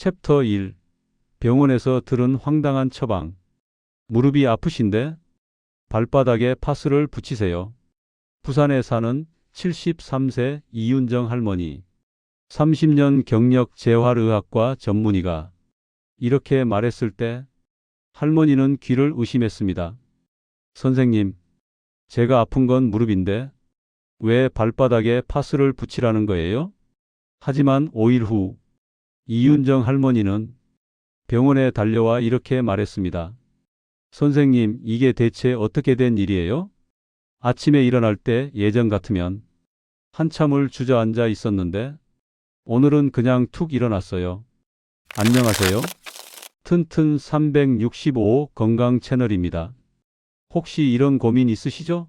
챕터 1 병원에서 들은 황당한 처방 무릎이 아프신데 발바닥에 파스를 붙이세요. 부산에 사는 73세 이윤정 할머니 30년 경력 재활의학과 전문의가 이렇게 말했을 때 할머니는 귀를 의심했습니다. 선생님, 제가 아픈 건 무릎인데 왜 발바닥에 파스를 붙이라는 거예요? 하지만 5일 후 이윤정 할머니는 병원에 달려와 이렇게 말했습니다. 선생님, 이게 대체 어떻게 된 일이에요? 아침에 일어날 때 예전 같으면 한참을 주저앉아 있었는데 오늘은 그냥 툭 일어났어요. 안녕하세요. 튼튼 365 건강 채널입니다. 혹시 이런 고민 있으시죠?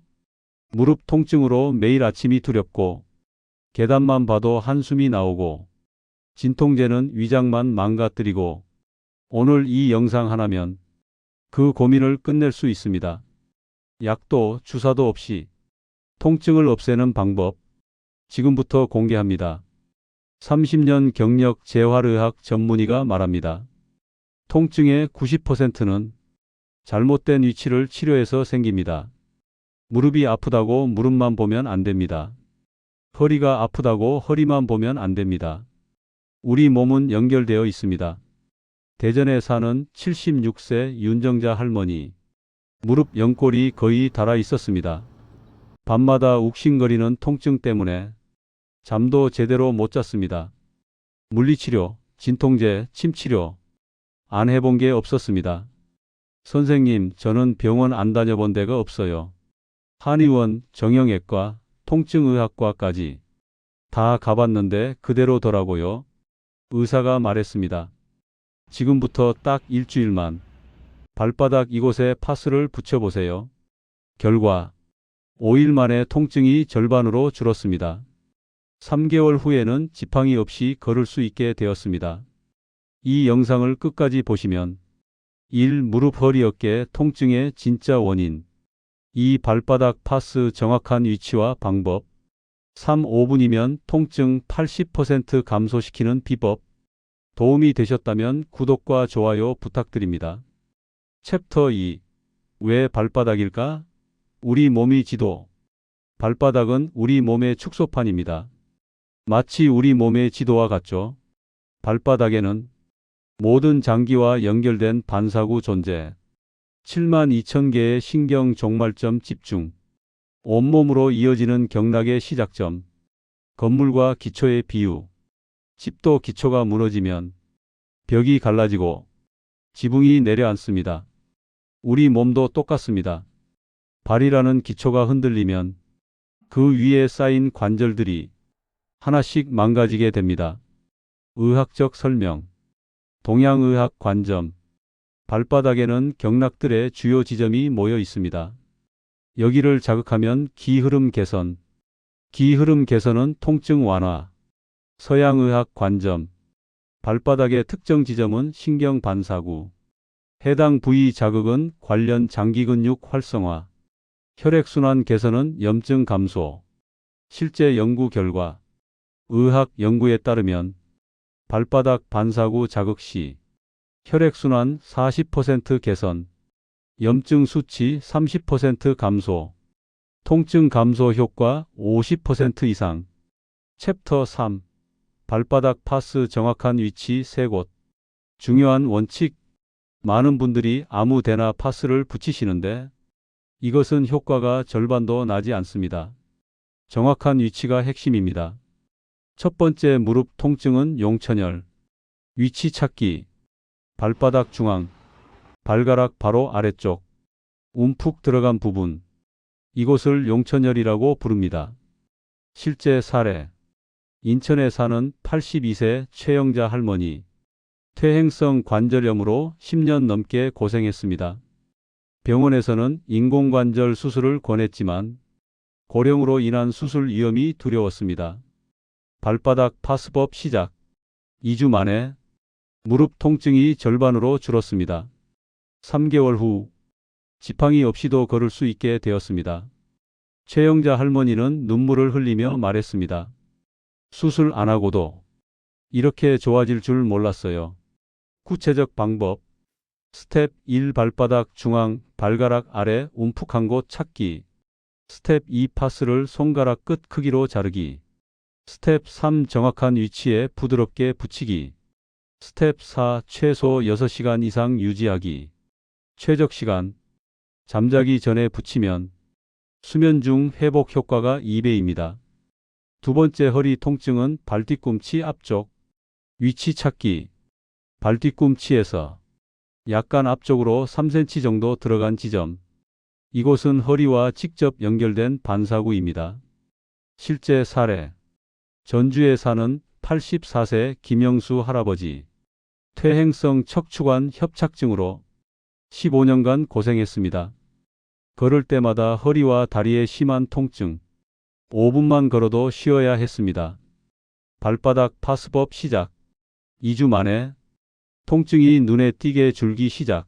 무릎 통증으로 매일 아침이 두렵고 계단만 봐도 한숨이 나오고 진통제는 위장만 망가뜨리고 오늘 이 영상 하나면 그 고민을 끝낼 수 있습니다. 약도 주사도 없이 통증을 없애는 방법 지금부터 공개합니다. 30년 경력 재활의학 전문의가 말합니다. 통증의 90%는 잘못된 위치를 치료해서 생깁니다. 무릎이 아프다고 무릎만 보면 안 됩니다. 허리가 아프다고 허리만 보면 안 됩니다. 우리 몸은 연결되어 있습니다. 대전에 사는 76세 윤정자 할머니. 무릎 연골이 거의 닳아 있었습니다. 밤마다 욱신거리는 통증 때문에 잠도 제대로 못 잤습니다. 물리치료, 진통제, 침치료 안 해본 게 없었습니다. 선생님, 저는 병원 안 다녀본 데가 없어요. 한의원, 정형외과, 통증의학과까지 다 가봤는데 그대로더라고요. 의사가 말했습니다. 지금부터 딱 일주일만 발바닥 이곳에 파스를 붙여보세요. 결과 5일 만에 통증이 절반으로 줄었습니다. 3개월 후에는 지팡이 없이 걸을 수 있게 되었습니다. 이 영상을 끝까지 보시면 1. 무릎 허리 어깨 통증의 진짜 원인 2. 발바닥 파스 정확한 위치와 방법 3. 5분이면 통증 80% 감소시키는 비법 도움이 되셨다면 구독과 좋아요 부탁드립니다. 챕터 2 왜 발바닥일까? 우리 몸이 지도 발바닥은 우리 몸의 축소판입니다. 마치 우리 몸의 지도와 같죠. 발바닥에는 모든 장기와 연결된 반사구 존재, 7만 2천 개의 신경 종말점 집중, 온몸으로 이어지는 경락의 시작점, 건물과 기초의 비유, 집도 기초가 무너지면 벽이 갈라지고 지붕이 내려앉습니다. 우리 몸도 똑같습니다. 발이라는 기초가 흔들리면 그 위에 쌓인 관절들이 하나씩 망가지게 됩니다. 의학적 설명 동양의학 관점 발바닥에는 경락들의 주요 지점이 모여 있습니다. 여기를 자극하면 기흐름 개선, 기흐름 개선은 통증 완화, 서양의학 관점, 발바닥의 특정 지점은 신경 반사구, 해당 부위 자극은 관련 장기 근육 활성화, 혈액순환 개선은 염증 감소. 실제 연구 결과, 의학 연구에 따르면 발바닥 반사구 자극 시 혈액순환 40% 개선, 염증 수치 30% 감소, 통증 감소 효과 50% 이상. 챕터 3 발바닥 파스 정확한 위치 세 곳. 중요한 원칙 많은 분들이 아무 데나 파스를 붙이시는데 이것은 효과가 절반도 나지 않습니다. 정확한 위치가 핵심입니다. 첫 번째 무릎 통증은 용천열. 위치 찾기. 발바닥 중앙, 발가락 바로 아래쪽, 움푹 들어간 부분. 이곳을 용천열이라고 부릅니다. 실제 사례. 인천에 사는 82세 최영자 할머니. 퇴행성 관절염으로 10년 넘게 고생했습니다. 병원에서는 인공관절 수술을 권했지만 고령으로 인한 수술 위험이 두려웠습니다. 발바닥 파스법 시작. 2주 만에 무릎 통증이 절반으로 줄었습니다. 3개월 후 지팡이 없이도 걸을 수 있게 되었습니다. 최영자 할머니는 눈물을 흘리며 말했습니다. 수술 안 하고도 이렇게 좋아질 줄 몰랐어요. 구체적 방법. 스텝 1 발바닥 중앙 발가락 아래 움푹한 곳 찾기. 스텝 2 파스를 손가락 끝 크기로 자르기. 스텝 3 정확한 위치에 부드럽게 붙이기. 스텝 4 최소 6시간 이상 유지하기. 최적 시간. 잠자기 전에 붙이면 수면 중 회복 효과가 2배입니다. 두 번째 허리 통증은 발뒤꿈치 앞쪽. 위치 찾기. 발뒤꿈치에서 약간 앞쪽으로 3cm 정도 들어간 지점. 이곳은 허리와 직접 연결된 반사구입니다. 실제 사례. 전주에 사는 84세 김영수 할아버지. 퇴행성 척추관 협착증으로 15년간 고생했습니다. 걸을 때마다 허리와 다리에 심한 통증. 5분만 걸어도 쉬어야 했습니다. 발바닥 파스법 시작. 2주 만에 통증이 눈에 띄게 줄기 시작.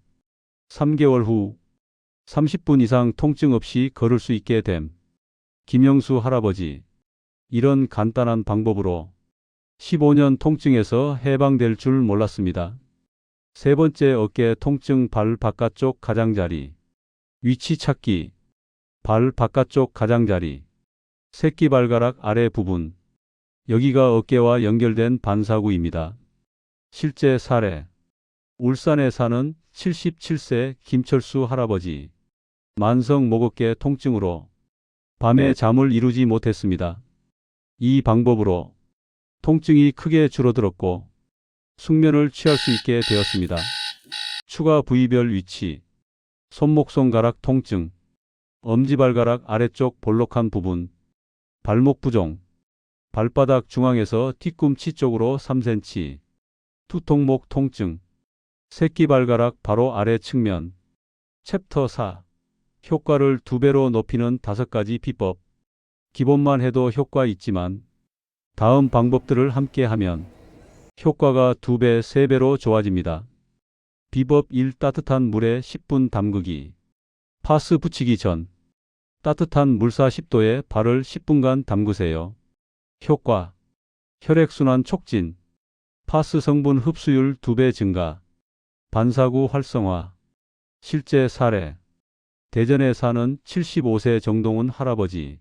3개월 후 30분 이상 통증 없이 걸을 수 있게 됨. 김영수 할아버지. 이런 간단한 방법으로 15년 통증에서 해방될 줄 몰랐습니다. 세 번째 어깨 통증 발 바깥쪽 가장자리. 위치 찾기. 발 바깥쪽 가장자리. 새끼발가락 아래 부분. 여기가 어깨와 연결된 반사구입니다. 실제 사례. 울산에 사는 77세 김철수 할아버지. 만성 목어깨 통증으로 밤에 잠을 이루지 못했습니다. 이 방법으로 통증이 크게 줄어들었고 숙면을 취할 수 있게 되었습니다. 추가 부위별 위치. 손목 손가락 통증. 엄지발가락 아래쪽 볼록한 부분. 발목 부종. 발바닥 중앙에서 뒤꿈치 쪽으로 3cm. 투통목 통증. 새끼발가락 바로 아래 측면. 챕터 4. 효과를 두 배로 높이는 다섯 가지 비법. 기본만 해도 효과 있지만 다음 방법들을 함께 하면 효과가 두 배, 세 배로 좋아집니다. 비법 1 따뜻한 물에 10분 담그기. 파스 붙이기 전 따뜻한 물사 10도에 발을 10분간 담그세요. 효과 혈액순환 촉진 파스 성분 흡수율 2배 증가 반사구 활성화 실제 사례 대전에 사는 75세 정동훈 할아버지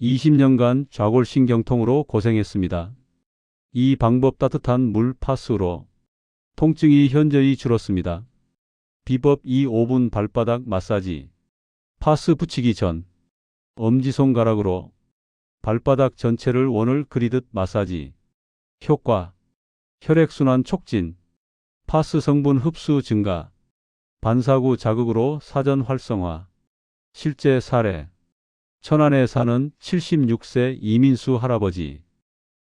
20년간 좌골신경통으로 고생했습니다. 이 방법 따뜻한 물 파스로 통증이 현저히 줄었습니다. 비법 2 5분 발바닥 마사지. 파스 붙이기 전 엄지손가락으로 발바닥 전체를 원을 그리듯 마사지. 효과. 혈액순환 촉진. 파스 성분 흡수 증가. 반사구 자극으로 사전 활성화. 실제 사례. 천안에 사는 76세 이민수 할아버지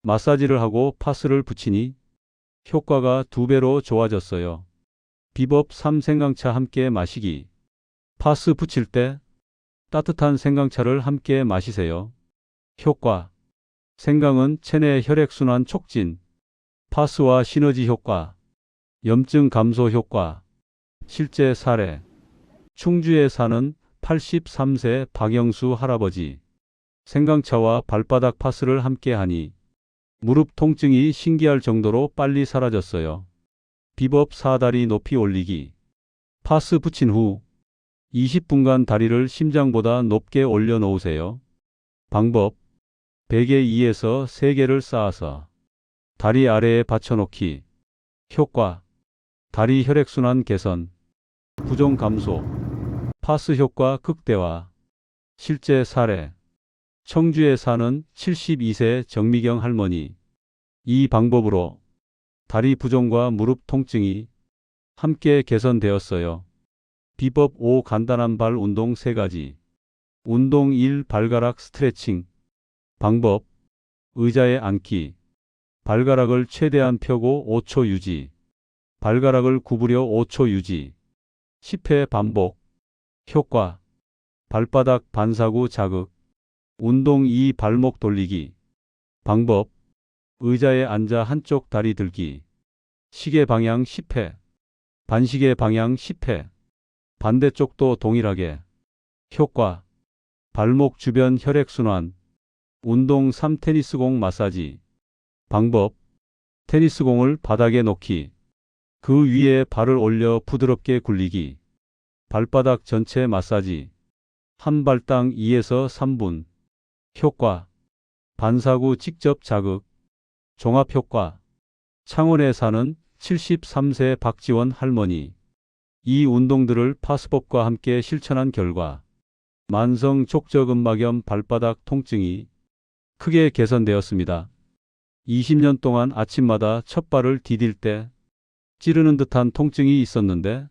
마사지를 하고 파스를 붙이니 효과가 두 배로 좋아졌어요. 비법 3 생강차 함께 마시기. 파스 붙일 때 따뜻한 생강차를 함께 마시세요. 효과. 생강은 체내 혈액순환 촉진. 파스와 시너지 효과. 염증 감소 효과. 실제 사례. 충주에 사는 83세 박영수 할아버지. 생강차와 발바닥 파스를 함께 하니 무릎 통증이 신기할 정도로 빨리 사라졌어요. 비법 사다리 높이 올리기. 파스 붙인 후 20분간 다리를 심장보다 높게 올려 놓으세요. 방법. 베개 2에서 3개를 쌓아서 다리 아래에 받쳐놓기. 효과. 다리 혈액순환 개선. 부종 감소. 파스 효과 극대화. 실제 사례 청주에 사는 72세 정미경 할머니 이 방법으로 다리 부종과 무릎 통증이 함께 개선되었어요. 비법 5 간단한 발 운동 3가지. 운동 1 발가락 스트레칭. 방법 의자에 앉기. 발가락을 최대한 펴고 5초 유지. 발가락을 구부려 5초 유지. 10회 반복. 효과 발바닥 반사구 자극. 운동 2 발목 돌리기. 방법 의자에 앉아 한쪽 다리 들기. 시계 방향 10회. 반시계 방향 10회. 반대쪽도 동일하게. 효과. 발목 주변 혈액순환. 운동 3 테니스공 마사지. 방법. 테니스공을 바닥에 놓기. 그 위에 발을 올려 부드럽게 굴리기. 발바닥 전체 마사지. 한 발당 2에서 3분. 효과. 반사구 직접 자극. 종합 효과. 창원에 사는 73세 박지원 할머니. 이 운동들을 파스법과 함께 실천한 결과 만성 족저근막염 발바닥 통증이 크게 개선되었습니다. 20년 동안 아침마다 첫 발을 디딜 때 찌르는 듯한 통증이 있었는데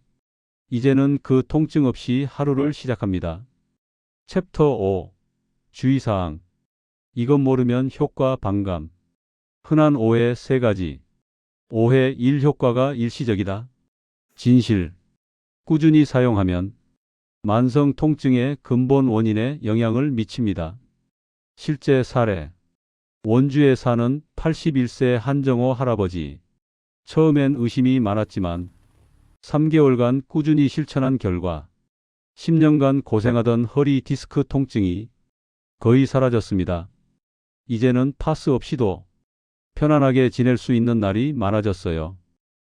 이제는 그 통증 없이 하루를 시작합니다. 챕터 5 주의사항. 이것 모르면 효과 반감. 흔한 오해 세 가지. 오해 1 효과가 일시적이다. 진실. 꾸준히 사용하면 만성 통증의 근본 원인에 영향을 미칩니다. 실제 사례. 원주에 사는 81세 한정호 할아버지. 처음엔 의심이 많았지만 3개월간 꾸준히 실천한 결과 10년간 고생하던 허리 디스크 통증이 거의 사라졌습니다. 이제는 파스 없이도 편안하게 지낼 수 있는 날이 많아졌어요.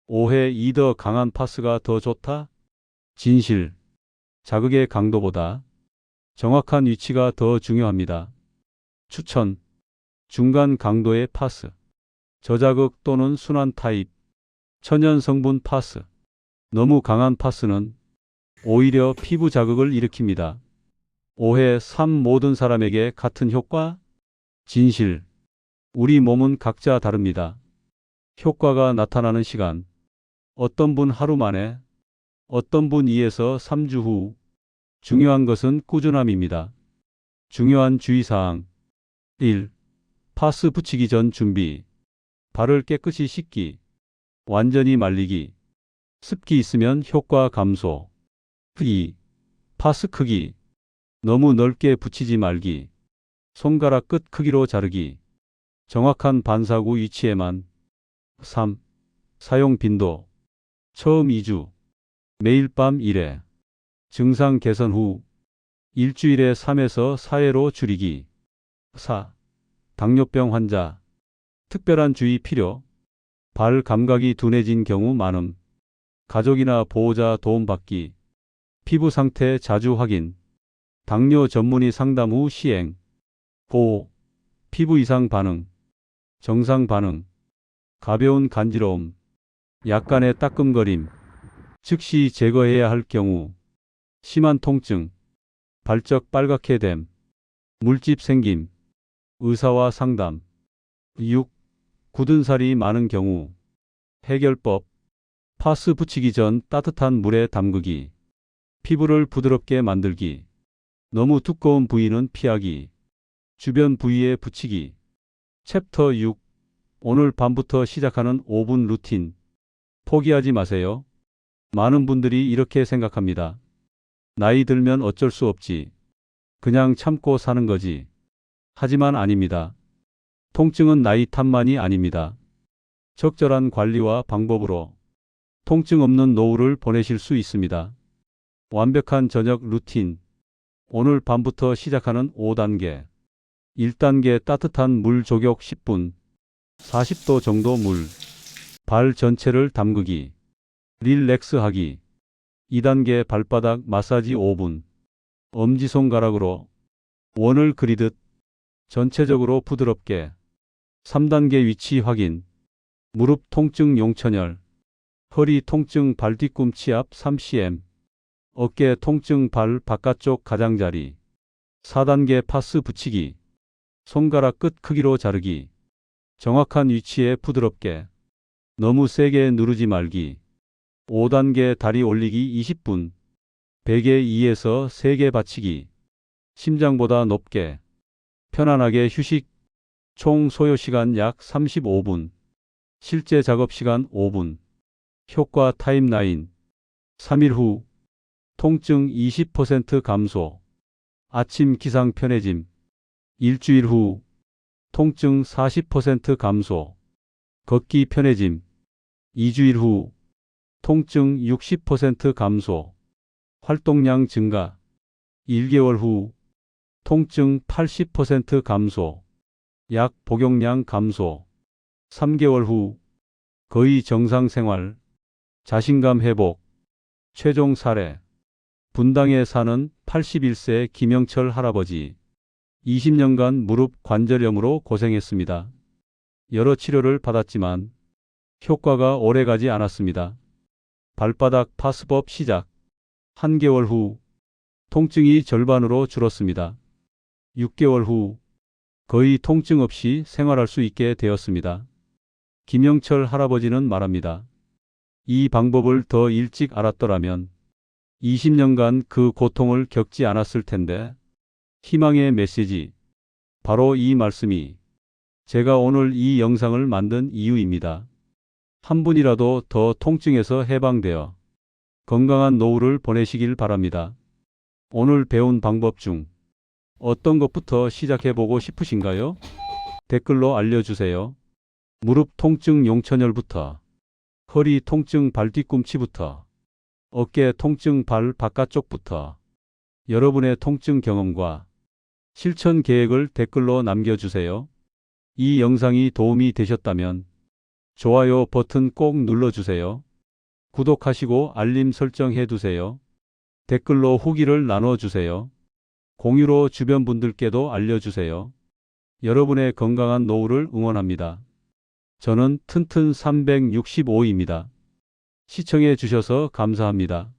오해 2더 강한 파스가 더 좋다? 진실. 자극의 강도보다 정확한 위치가 더 중요합니다. 추천. 중간 강도의 파스. 저자극 또는 순환 타입. 천연 성분 파스. 너무 강한 파스는 오히려 피부 자극을 일으킵니다. 오해 3 모든 사람에게 같은 효과? 진실. 우리 몸은 각자 다릅니다. 효과가 나타나는 시간. 어떤 분 하루 만에, 어떤 분 2에서 3주 후. 중요한 것은 꾸준함입니다. 중요한 주의사항. 1. 파스 붙이기 전 준비. 발을 깨끗이 씻기. 완전히 말리기. 습기 있으면 효과 감소. 2. 파스 크기. 너무 넓게 붙이지 말기. 손가락 끝 크기로 자르기. 정확한 반사구 위치에만. 3. 사용 빈도. 처음 2주. 매일 밤 1회. 증상 개선 후. 일주일에 3에서 4회로 줄이기. 4. 당뇨병 환자. 특별한 주의 필요. 발 감각이 둔해진 경우 많음. 가족이나 보호자 도움받기. 피부 상태 자주 확인. 당뇨 전문의 상담 후 시행. 5. 피부 이상 반응. 정상 반응. 가벼운 간지러움. 약간의 따끔거림. 즉시 제거해야 할 경우. 심한 통증. 발적 빨갛게 됨. 물집 생김. 의사와 상담. 6. 굳은 살이 많은 경우. 해결법. 파스 붙이기 전 따뜻한 물에 담그기. 피부를 부드럽게 만들기. 너무 두꺼운 부위는 피하기. 주변 부위에 붙이기. 챕터 6. 오늘 밤부터 시작하는 5분 루틴. 포기하지 마세요. 많은 분들이 이렇게 생각합니다. 나이 들면 어쩔 수 없지. 그냥 참고 사는 거지. 하지만 아닙니다. 통증은 나이 탓만이 아닙니다. 적절한 관리와 방법으로 통증 없는 노후를 보내실 수 있습니다. 완벽한 저녁 루틴. 오늘 밤부터 시작하는 5단계. 1단계 따뜻한 물 조격 10분. 40도 정도 물. 발 전체를 담그기. 릴렉스 하기. 2단계 발바닥 마사지 5분. 엄지손가락으로 원을 그리듯 전체적으로 부드럽게. 3단계 위치 확인. 무릎 통증 용천열. 허리 통증 발 뒤꿈치 앞 3cm. 어깨 통증 발 바깥쪽 가장자리. 4단계 파스 붙이기. 손가락 끝 크기로 자르기. 정확한 위치에 부드럽게. 너무 세게 누르지 말기. 5단계 다리 올리기 20분. 베개 2에서 3개 받치기. 심장보다 높게. 편안하게 휴식. 총 소요 시간 약 35분. 실제 작업 시간 5분. 효과 타임 라인. 3일 후. 통증 20% 감소. 아침 기상 편해짐. 일주일 후. 통증 40% 감소. 걷기 편해짐. 2주일 후. 통증 60% 감소. 활동량 증가. 1개월 후. 통증 80% 감소. 약 복용량 감소. 3개월 후. 거의 정상 생활. 자신감 회복, 최종 사례. 분당에 사는 81세 김영철 할아버지. 20년간 무릎 관절염으로 고생했습니다. 여러 치료를 받았지만 효과가 오래가지 않았습니다. 발바닥 파스법 시작. 한개월 후 통증이 절반으로 줄었습니다. 6개월 후 거의 통증 없이 생활할 수 있게 되었습니다. 김영철 할아버지는 말합니다. 이 방법을 더 일찍 알았더라면 20년간 그 고통을 겪지 않았을 텐데 희망의 메시지. 바로 이 말씀이 제가 오늘 이 영상을 만든 이유입니다. 한 분이라도 더 통증에서 해방되어 건강한 노후를 보내시길 바랍니다. 오늘 배운 방법 중 어떤 것부터 시작해 보고 싶으신가요? 댓글로 알려주세요. 무릎 통증 용천혈부터, 허리 통증 발 뒤꿈치부터, 어깨 통증 발 바깥쪽부터, 여러분의 통증 경험과 실천 계획을 댓글로 남겨주세요. 이 영상이 도움이 되셨다면 좋아요 버튼 꼭 눌러주세요. 구독하시고 알림 설정해 두세요. 댓글로 후기를 나눠주세요. 공유로 주변 분들께도 알려주세요. 여러분의 건강한 노후를 응원합니다. 저는 튼튼 365입니다. 시청해 주셔서 감사합니다.